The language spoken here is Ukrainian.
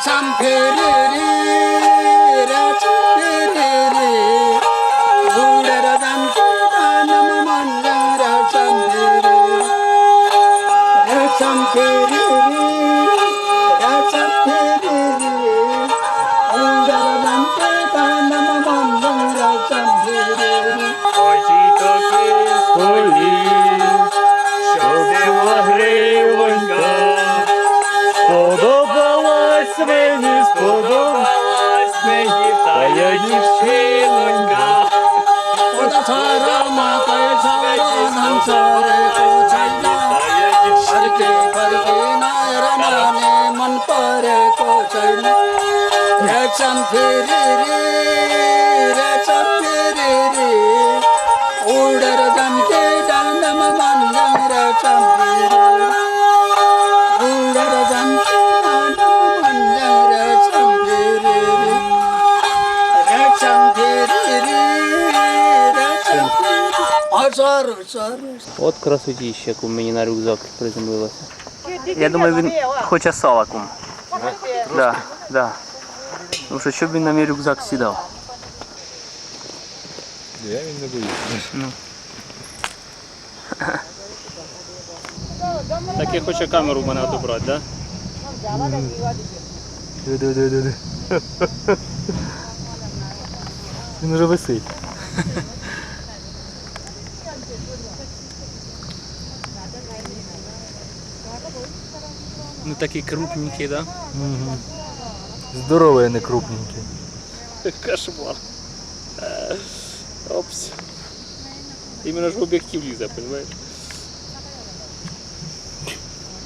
Some period загрівонька, сподобалась мені, сподобалась мені, та я дівчинонька, Ота чарама, та я чарам, чари, кочайна, шарки парвіна, рамане, ман паре, кочайна, я чам фірі, От красотіща, яку мені на рюкзак приземлилася. Я думаю, він хоче сала кум. Да, да. Тому що щоб він на мій рюкзак сідав. Я він не боюся. Так і хоче камеру в мене отобрати, да? Диви, диви, диви, диви. Він уже висить. Ну такий крупненький, да? Угу. Здоровий, а не крупненький. Кошмар. Е, Опс. Іменно ж в об'єктив лізе, розумієш?